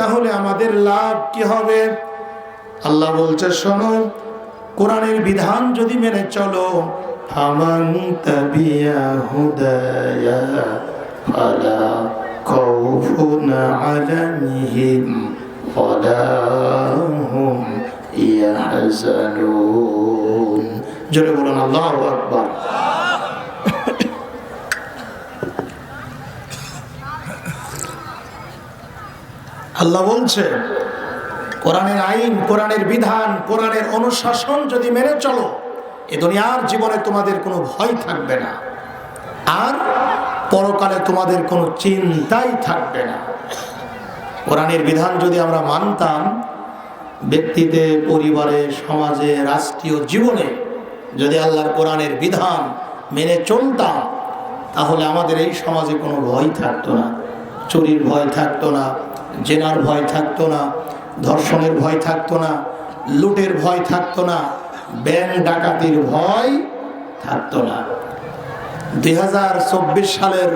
তাহলে আমাদের লাভ কি হবে? আল্লাহ বলছে, শোনো, কোরআনের বিধান যদি মেনে চলো ইয়াহজানুন। জোরে বলুন, আল্লাহু আকবার। আল্লাহ বলছে, কোরআনের আইন, কোরআনের বিধান, কোরআনের অনুশাসন যদি মেনে চলো, এ দুনিয়ার জীবনে তোমাদের কোনো ভয় থাকবে না। আর পরকালে তোমাদের কোনো চিন্তাই থাকবে না। কোরআনের বিধান যদি আমরা মানতাম, ব্যক্তিতে, পরিবারে, সমাজে, রাষ্ট্রীয় জীবনে যদি আল্লাহর কোরআনের বিধান মেনে চলতাম, তাহলে আমাদের এই সমাজে কোনো ভয় থাকতো না, চুরির ভয় থাকতো না জেনার ভয় থাকতো না, ধর্ষণের ভয় থাকতো না, লুটের ভয় থাকতো না, ব্যাংক ডাকাতির ভয় থাকতো না। দু হাজার চব্বিশ সালের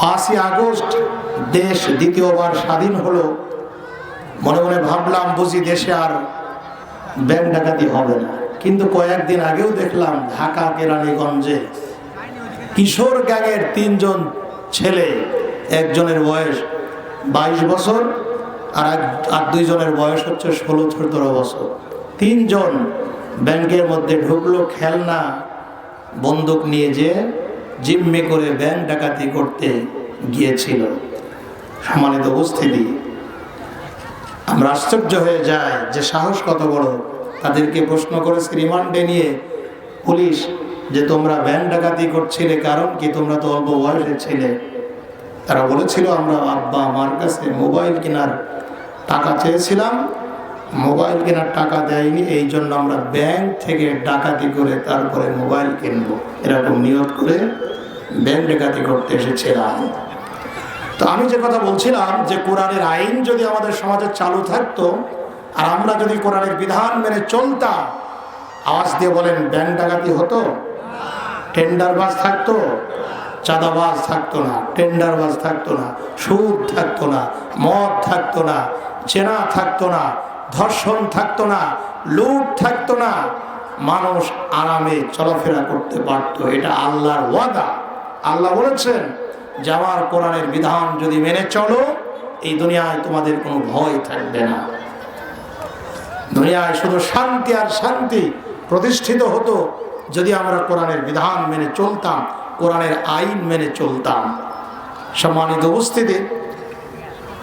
পাঁচই আগস্ট দেশ দ্বিতীয়বার স্বাধীন হলো। মনে মনে ভাবলাম বুঝি দেশে আর ব্যাংক ডাকাতি হবে না। কিন্তু কয়েকদিন আগেও দেখলাম ঢাকা, কেরানীগঞ্জে কিশোর গ্যাংয়ের তিনজন ছেলে, একজনের বয়স বাইশ বছর আর এক আর দুইজনের বয়স হচ্ছে ষোলো সতেরো বছর। তিনজন ব্যাংকের মধ্যে ঢুকলো, খেলনা বন্দুক নিয়ে যে জিম্মে করে ব্যাংক ডাকাতি করতে গিয়েছিল। সম্মানিত উপস্থিতি, আমরা আশ্চর্য হয়ে যাই যে সাহস কত বড়। তাদেরকে প্রশ্ন করেছে রিমান্ডে নিয়ে পুলিশ যে তোমরা ব্যাংক ডাকাতি করছিলে কারণ কি? তোমরা তো অল্প বয়সের ছিলে। তারা বলেছিল, আমরা আব্বা আমার কাছে মোবাইল কেনার টাকা চেয়েছিলাম। মোবাইল কেনার টাকা দেয়নি, এই জন্য আমরা ব্যাংক থেকে ডাকাতি করে তারপরে মোবাইল কিনবো। এরকম নিয়ত করে ব্যাংক ডাকাতি করতে এসেছিলাম। তো আমি যে কথা বলছিলাম যে, কোরআনের আইন যদি আমাদের সমাজে চালু থাকতো আর আমরা যদি কোরআনের বিধান মেনে চলতাম, আওয়াজ দিয়ে বলেন, ব্যাংক ডাকাতি হতো? টেন্ডার বাস থাকতো? চাঁদাবাজ থাকতো না, টেন্ডারবাজ থাকতো না, সুদ থাকতো না, মদ থাকতো না, চেনা থাকতো না, ধর্ষণ থাকতো না, লুট থাকতো না। মানুষ আরামে চলাফেরা করতে পারত, এটা আল্লাহর ওয়াদা। আল্লাহ বলেছেন যে আমার কোরআনের বিধান যদি মেনে চলো, এই দুনিয়ায় তোমাদের কোনো ভয় থাকবে না। দুনিয়ায় শুধু শান্তি আর শান্তি প্রতিষ্ঠিত হতো যদি আমরা কোরআনের বিধান মেনে চলতাম। কোরআনের আইন মেনে চলতাম। সম্মানিত উপস্থিতি,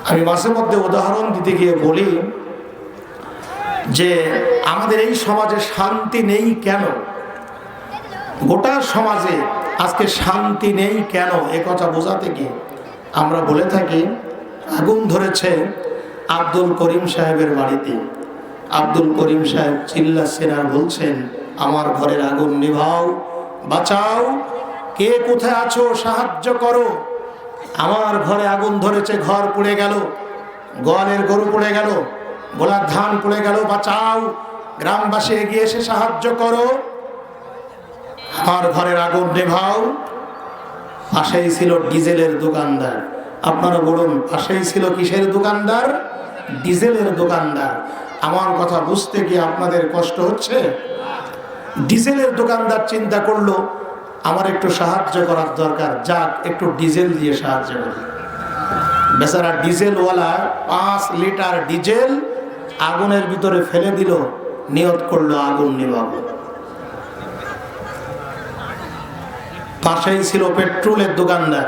আমি মাঝে মধ্যে উদাহরণ দিতে গিয়ে বলি যে, আমাদের এই সমাজে শান্তি নেই কেন? গোটা সমাজে আজকে শান্তি নেই কেন? এ কথা বোঝাতে গিয়ে আমরা বলে থাকি, আগুন ধরেছে আব্দুল করিম সাহেবের বাড়িতে। আব্দুল করিম সাহেব চিল্লা আর বলছেন, আমার ঘরের আগুন নিভাও, বাঁচাও। কে কোথায় আছো, সাহায্য করো। আমার ঘরে আগুন ধরেছে, ঘর পুড়ে গেল, গোয়ালের গরু পড়ে গেল, গোলার ধান পুড়ে গেল, বাঁচাও। গ্রামবাসী এগিয়ে এসে সাহায্য করো। আমার ঘরের আগুন নেভাও। পাশেই ছিল ডিজেলের দোকানদার। আপনারা বলুন, পাশেই ছিল কিসের দোকানদার? ডিজেলের দোকানদার। আমার কথা বুঝতে গিয়ে আপনাদের কষ্ট হচ্ছে? ডিজেলের দোকানদার চিন্তা করল আমার একটু সাহায্য করার দরকার। যাক, একটু ডিজেল দিয়ে সাহায্য করি। বেচারা ডিজেলওয়ালা পাঁচ লিটার ডিজেল আগুনের ভিতরে ফেলে দিল, নিয়ত করল আগুন নিভাবো। পাশেই ছিল পেট্রোলের দোকানদার।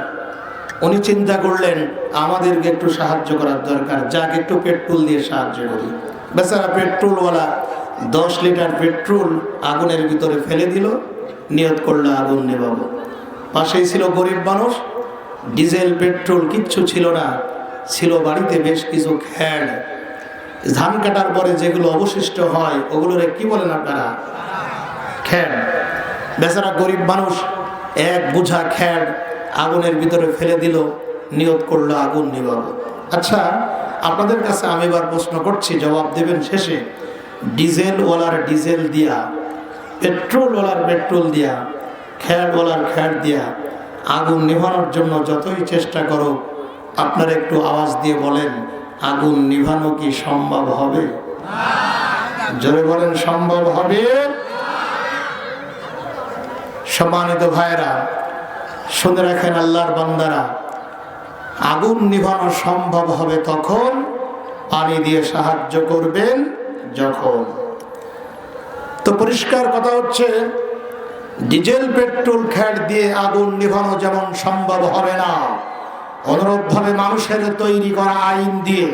উনি চিন্তা করলেন, আমাদেরকে একটু সাহায্য করার দরকার। যাক, একটু পেট্রোল দিয়ে সাহায্য করি। বেচারা পেট্রোলওয়ালা দশ লিটার পেট্রোল আগুনের ভিতরে ফেলে দিল নিয়ত করল আগুন নেবাবো পাশেই ছিল গরিব মানুষ, ডিজেল, পেট্রোল কিচ্ছু ছিল না, ছিল বাড়িতে বেশ কিছু খ্যাড ধান কাটার পরে যেগুলো অবশিষ্ট হয়, ওগুলোরে কি বলেন আপনারা? খ্যাড বেচারা গরিব মানুষ এক বুঝা খ্যাড আগুনের ভিতরে ফেলে দিল, নিয়ত করল আগুন নিবাব আচ্ছা আপনাদের কাছে আমি এবার প্রশ্ন করছি, জবাব দেবেন শেষে। ডিজেলওয়ালার ডিজেল দিয়া পেট্রোলওয়ালার পেট্রোল দিয়া খ্যাডওয়ালার খ্যাড দিয়া আগুন নিভানোর জন্য যতই চেষ্টা করো আপনারা একটু আওয়াজ দিয়ে বলেন, আগুন নিভানো কি সম্ভব হবে? জোরে বলেন, সম্ভব হবে? সম্মানিত ভাইরা শুনে রাখেন আল্লাহর বান্দারা, আগুন নিভানো সম্ভব হবে তখন, পানি দিয়ে সাহায্য করবেন যখন। তো পরিষ্কার কথা হচ্ছে, ডিজেল, পেট্রোল খ্যাট দিয়ে আগুন নিভানো যেমন সম্ভব হবে না, অনুরূপভাবে মানুষের তৈরি করা আইন দিয়ে,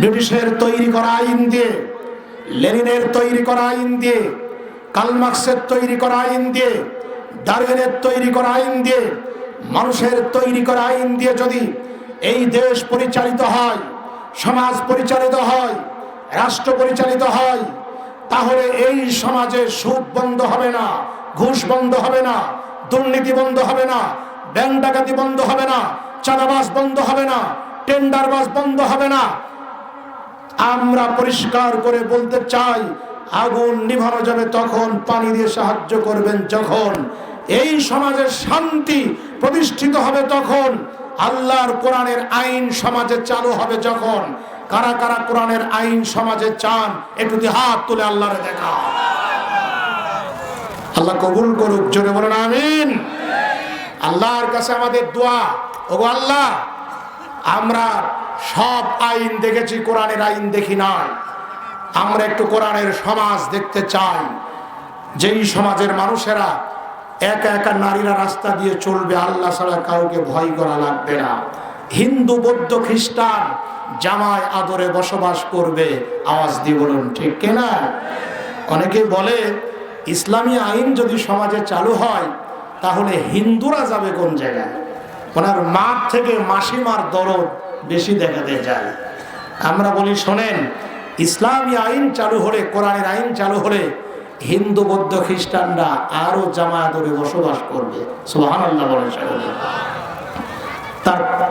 ব্রিটিশের তৈরি করা আইন দিয়ে, লেনিনের তৈরি করা আইন দিয়ে, কালমার্ক্সের তৈরি করা আইন দিয়ে, ডারউইনের তৈরি করা আইন দিয়ে, মানুষের তৈরি করা আইন দিয়ে যদি এই দেশ পরিচালিত হয়, সমাজ পরিচালিত হয়, রাষ্ট্র পরিচালিত হয় তাহলে এই সমাজে সুদ বন্ধ হবে না, ঘুষ বন্ধ হবে না, দুর্নীতি বন্ধ হবে না, ব্যাংক ডাকাতি বন্ধ হবে না চাঁদাবাস বন্ধ হবে না টেন্ডারবাস বন্ধ হবে না। আমরা পরিষ্কার করে বলতে চাই, আগুন নিভানো যাবে তখন, পানি দিয়ে সাহায্য করবেন যখন। এই সমাজের শান্তি প্রতিষ্ঠিত হবে তখন, আল্লাহর কোরআনের আইন সমাজে চালু হবে যখন। কারা কারা কোরআনের আইন সমাজে চান একটু হাত তুলে আল্লাহরে দেখা। আল্লাহ কবুল করুক, জোরে বলেন আমিন। আল্লাহর কাছে আমাদের দোয়া, ওগো আল্লাহ, আমরা সব আইন দেখেছি, কোরআনের আইন দেখি নাই। আমরা একটু কোরআনের সমাজ দেখতে চাই। যেই সমাজের মানুষেরা একা একা নারীরা রাস্তা দিয়ে চলবে, আল্লাহ ছাড়া কাউকে ভয় করা লাগবে না। হিন্দু, বৌদ্ধ, খ্রিস্টান জামায় আদরে বসবাস করবে, আওয়াজ দিয়ে বলুন, ঠিক কিনা অনেকে বলে, ইসলামী আইন যদি সমাজে চালু হয়, তাহলে হিন্দুরা যাবে কোন জায়গায়? ওনার মাঠ থেকে মাসিমার দরদ বেশি দেখাতে যায়। আমরা বলি, শোনেন, ইসলামী আইন চালু হলে, কোরআনের আইন চালু হলে হিন্দু, বৌদ্ধ, খ্রিস্টানরা আরও জামায়াতরে বসবাস করবে। সুহান আল্লাহ বলে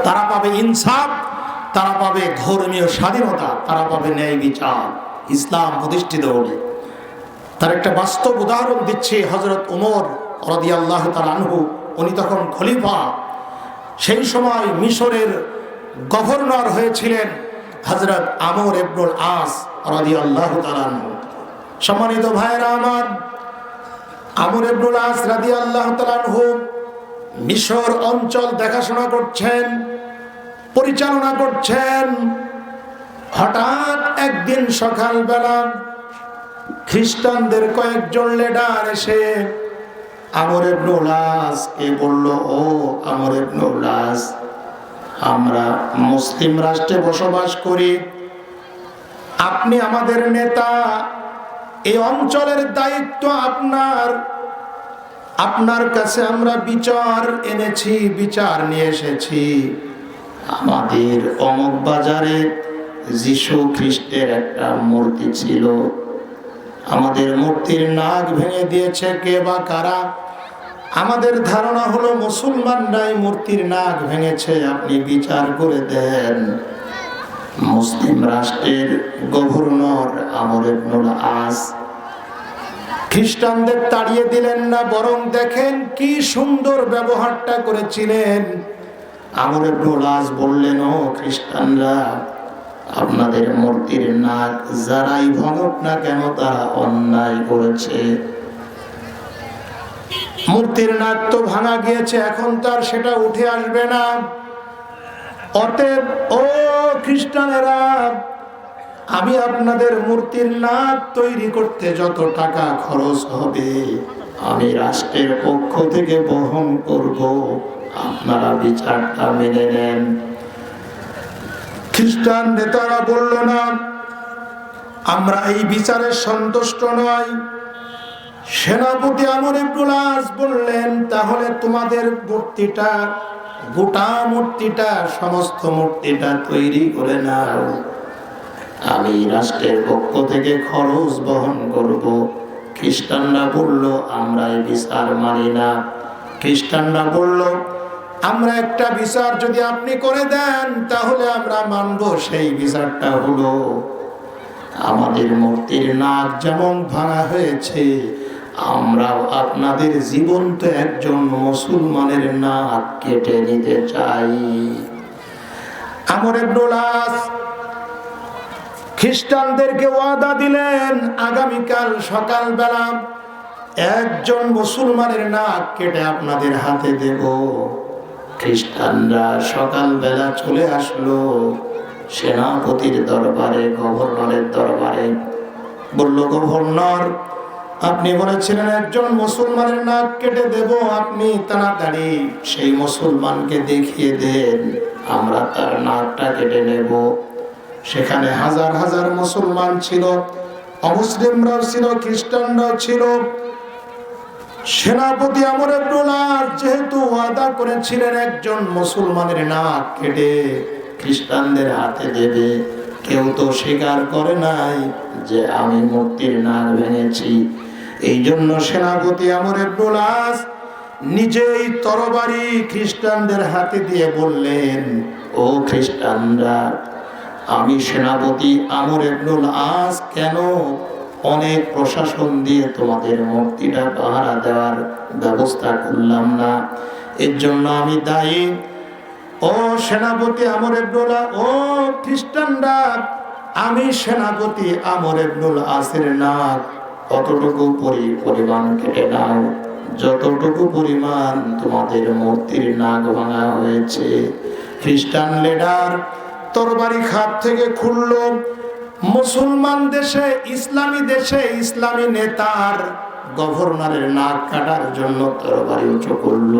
তারা পাবে ইনসাফ তারা পাবে ধর্মীয় স্বাধীনতা, তারা পাবে ন্যায় বিচার, ইসলাম প্রতিষ্ঠিত হবে। তার একটা বাস্তব উদাহরণ দিচ্ছে হজরত উমর রদি আল্লাহ আনহু। উনি তখন খলিফা। সেই সময় মিশরের গভর্নর হয়েছিলেন হজরত আমর এবনুল আস রদি আল্লাহ আনহু। সম্মানিত ভাইয়েরা আমার, আমর এবনুল আস রাদি আল্লাহ আনহু মিশর অঞ্চল দেখাশোনা করছেন। পরিচালনা করছেন হঠাৎ একদিন সকালবেলা খ্রিস্টানদের কয়েকজন লেডার এসে, আমর ইবনুলাস কে বলল, ও আমর ইবনুলাস আমরা মুসলিম রাষ্ট্রে বসবাস করি। আপনি আমাদের নেতা এই অঞ্চলের দায়িত্ব আপনার। আপনার কাছে আমরা বিচার এনেছি, বিচার নিয়ে এসেছি। আমাদের অমক বাজারে যিশু খ্রিস্টের একটা মূর্তি ছিল। আমাদের মূর্তির নাক ভেঙে দিয়েছে কে বা কারা? আমাদের ধারণা হলো মুসলমানরাই মূর্তির নাক ভেঙেছে, আপনি বিচার করে দেন। মুসলিম রাষ্ট্রের গভর্নর আমর ইবনুল আস। খ্রিস্টানদের তাড়িয়ে দিলেন না, বরং দেখেন কি সুন্দর ব্যবহারটা করেছিলেন। আমর আস বললেন, ও খ্রিস্টানরা, আপনাদের মূর্তির নাক যারাই ভাঙুক না কেন, তারা অন্যায় করেছে। মূর্তির নাক তো ভাঙা গিয়েছে, এখন তার সেটা উঠে আসবে না। অতএব, ও খ্রিস্টানেরা, আমি আপনাদের মূর্তির নাক তৈরি করতে যত টাকা খরচ হবে, আমি রাষ্ট্রের পক্ষ থেকে বহন করব। আপনারা বিচারটা মেনে নেন। খ্রিস্টান নেতারা বলল, না, আমরা এই বিচারে সন্তুষ্ট নয় সেনাপতি আমর ইবনুলাস বললেন, তাহলে তোমাদের মূর্তিটা, গোটা মূর্তিটা, সমস্ত মূর্তিটা তৈরি করে নাও। আমি রাষ্ট্রের পক্ষ থেকে খরচ বহন করব। খ্রিস্টানরা বলল, আমরা এই বিচার মানি না। খ্রিস্টানরা বলল আমরা একটা বিচার যদি আপনি করে দেন, তাহলে আমরা মানব সেই বিচারটা হলো আমাদের মূর্তির নাক যেমন ভাঙা হয়েছে, আমরাও আপনাদের জীবন্ত একজন মুসলমানের নাক কেটে নিতে চাই। আমর ইবনুল আস খ্রিস্টানদেরকে ওয়াদা দিলেন, আগামীকাল সকালবেলা একজন মুসলমানের নাক কেটে আপনাদের হাতে দেব। খ্রিস্টানরা সকালবেলা চলে আসলো সেনাপতির দরবারে, গভর্নরের দরবারে। বলল, গভর্নর, আপনি বলেছিলেন একজন মুসলমানের নাক কেটে দেব, আপনি তাড়াতাড়ি সেই মুসলমানকে দেখিয়ে দেন, আমরা তার নাকটা কেটে নেব। সেখানে হাজার হাজার মুসলমান ছিল, অমুসলিমরাও ছিল, খ্রিস্টানরাও ছিল। সেনাপতি আমর আব্দুল্লাহ যেহেতু ওয়াদা করেছিলেন একজন মুসলমানের নাক কেটে খ্রিস্টানদের হাতে দেবে, কেউ তো স্বীকার করে নাই যে আমি মূর্তির নাক ভেঙেছি। এই জন্য সেনাপতি আমর আব্দুল্লাহ নিজেই তরবারি খ্রিস্টানদের হাতে দিয়ে বললেন, ও খ্রিস্টানরা, আমি সেনাপতি আমর ইবনুল আস কেন অনেক প্রশাসন দিয়ে তোমাদের মূর্তিটা পাহারা দেওয়ার ব্যবস্থা করলাম না। এর জন্য আমি দায়ী। ও সেনাপতি আমর আ- ও খ্রিস্টানরা আমি সেনাপতি আমর ইবনুল আসের নাক অতটুকু পরি পরিমাণ কেটে নাও। যতটুকু পরিমাণ তোমাদের মূর্তির নাক ভাঙা হয়েছে। খ্রিস্টান লিডার, তরবারি খাপ থেকে খুলল। মুসলমান দেশে, ইসলামী দেশে, ইসলামী নেতার গভর্নরের নাক কাটার জন্য তরবারি উঁচু করল।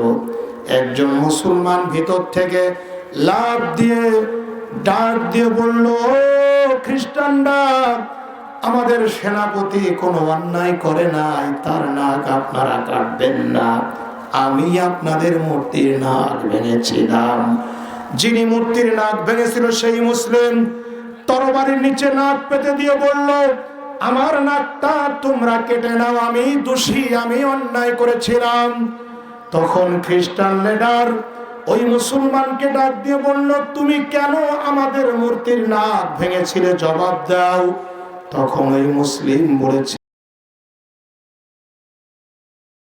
একজন মুসলমান ভিতর থেকে লাভ দিয়ে, ডাক দিয়ে বলল খ্রিস্টানরা, আমাদের সেনাপতি কোনো অন্যায় করে নাই, তার নাক আপনারা কাটবেন না। আমি আপনাদের মূর্তির নাক ভেঙেছিলাম। যিনি মূর্তির নাক ভেঙেছিল সেই মুসলিম তরবারির নিচে নাক পেতে দিয়ে বলল, আমার নাকটা তোমরা কেটে নাও, আমি দোষী, আমি অন্যায় করেছিলাম। তখন খ্রিস্টান লিডার ওই মুসলমানকে ডাক দিয়ে বলল, তুমি কেন আমাদের মূর্তির নাক ভেঙেছিলে? জবাব দাও। তখন ওই মুসলিম বলেছে